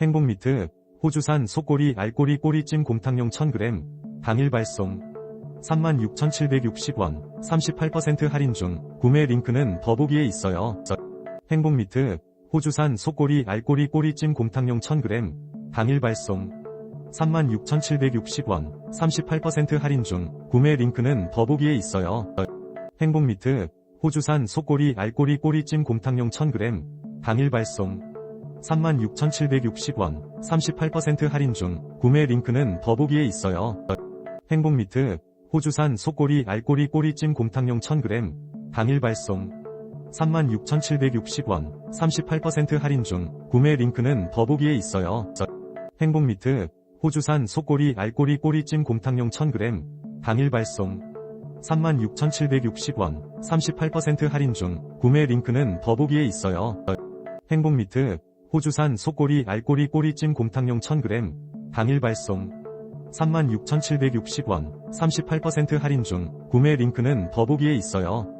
행복미트, 호주산 속꼬리 알꼬리 꼬리찜 곰탕용 1000g, 당일 발송. 36,760원, 38% 할인 중, 구매 링크는 더보기에 있어요. 저- 행복미트, 호주산 속꼬리 알꼬리 꼬리찜 곰탕용 1000g, 당일 발송. 36,760원, 38% 할인 중, 구매 링크는 더보기에 있어요. 저- 행복미트, 호주산 속꼬리 알꼬리 꼬리찜 곰탕용 1000g, 당일 발송. 36,760원, 38% 할인 중, 구매 링크는 더보기에 있어요. 행복 미트, 호주산 속꼬리 알꼬리 꼬리찜 곰탕용 1000g, 당일 발송. 36,760원, 38% 할인 중, 구매 링크는 더보기에 있어요. 행복 미트, 호주산 속꼬리 알꼬리 꼬리찜 곰탕용 1000g, 당일 발송. 36,760원, 38% 할인 중, 구매 링크는 더보기에 있어요. 행복 미트, 호주산 속꼬리 알꼬리 꼬리찜 곰탕용 1000g, 당일 발송. 36,760원, 38% 할인 중, 구매 링크는 더보기에 있어요.